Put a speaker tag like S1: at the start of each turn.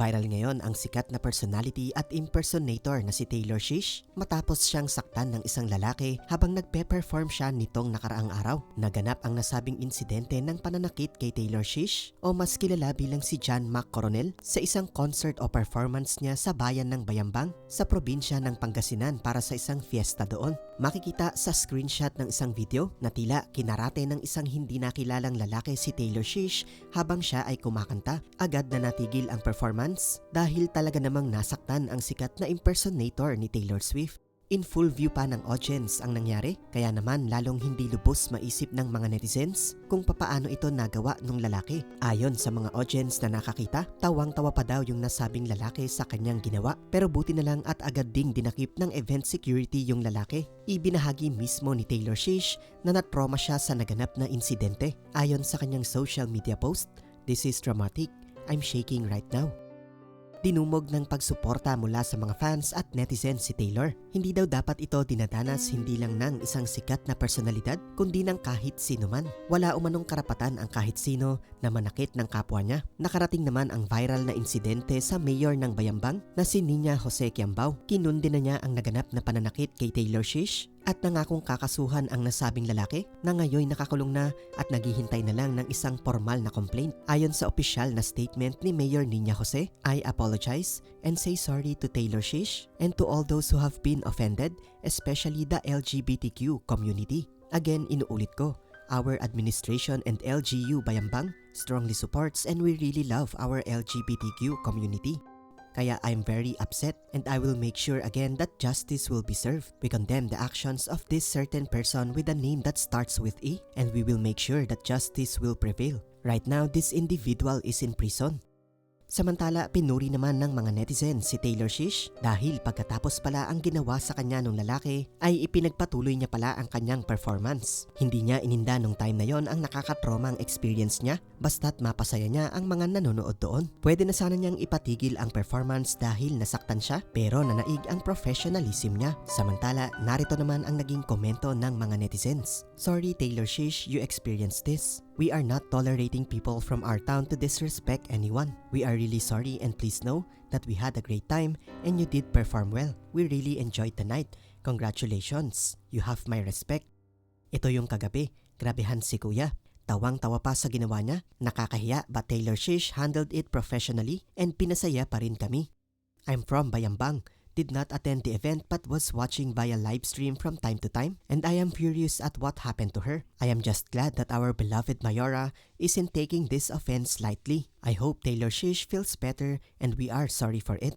S1: Viral ngayon ang sikat na personality at impersonator na si Taylor Shish matapos siyang saktan ng isang lalaki habang nagpe-perform siya nitong nakaraang araw. Naganap ang nasabing insidente ng pananakit kay Taylor Shish o mas kilala bilang si John McCoronel sa isang concert o performance niya sa bayan ng Bayambang sa probinsya ng Pangasinan para sa isang fiesta doon. Makikita sa screenshot ng isang video na tila kinarate ng isang hindi nakilalang lalaki si Taylor Shish habang siya ay kumakanta. Agad na natigil ang performance dahil talaga namang nasaktan ang sikat na impersonator ni Taylor Swift. In full view pa ng audience ang nangyari, kaya naman lalong hindi lubos maisip ng mga netizens kung papaano ito nagawa ng lalaki. Ayon sa mga audience na nakakita, tawang-tawa pa daw yung nasabing lalaki sa kanyang ginawa. Pero buti na lang at agad ding dinakip ng event security yung lalaki. Ibinahagi mismo ni Taylor Shish na natroma siya sa naganap na insidente. Ayon sa kanyang social media post, This is dramatic. I'm shaking right now. Dinumog ng pagsuporta mula sa mga fans at netizens si Taylor. Hindi daw dapat ito dinadanas hindi lang ng isang sikat na personalidad kundi ng kahit sino man. Wala umanong karapatan ang kahit sino na manakit ng kapwa niya. Nakarating naman ang viral na insidente sa mayor ng Bayambang na si Nina Jose Quiambao. Kinundi na niya ang naganap na pananakit kay Taylor Shish at nangakong kakasuhan ang nasabing lalaki na ngayon nakakulong na at naghihintay na lang ng isang formal na complaint. Ayon sa opisyal na statement ni Mayor Nina Jose, I apologize and say sorry to Taylor Shish and to all those who have been offended, especially the LGBTQ community. Again, inuulit ko, our administration and LGU Bayambang strongly supports and we really love our LGBTQ community. Kaya I'm very upset and I will make sure again that justice will be served. We condemn the actions of this certain person with a name that starts with E and we will make sure that justice will prevail. Right now, this individual is in prison. Samantala, pinuri naman ng mga netizens si Taylor Shish dahil pagkatapos pala ang ginawa sa kanya ng lalaki ay ipinagpatuloy niya pala ang kanyang performance. Hindi niya ininda nung time na yon ang nakakatromang experience niya basta't mapasaya niya ang mga nanonood doon. Pwede na sana niyang ipatigil ang performance dahil nasaktan siya pero nanaig ang professionalism niya. Samantala, narito naman ang naging komento ng mga netizens. Sorry Taylor Shish, you experienced this. We are not tolerating people from our town to disrespect anyone. We are really sorry and please know that we had a great time and you did perform well. We really enjoyed the night. Congratulations. You have my respect. Ito yung kagabi. Grabehan si kuya. Tawang-tawa pa sa ginawa niya. Nakakahiya but Taylor Shish handled it professionally and pinasaya pa rin kami. I'm from Bayambang. Did not attend the event but was watching via live stream from time to time and I am furious at what happened to her. I am just glad that our beloved Mayora isn't taking this offense lightly. I hope Taylor Shish feels better and we are sorry for it.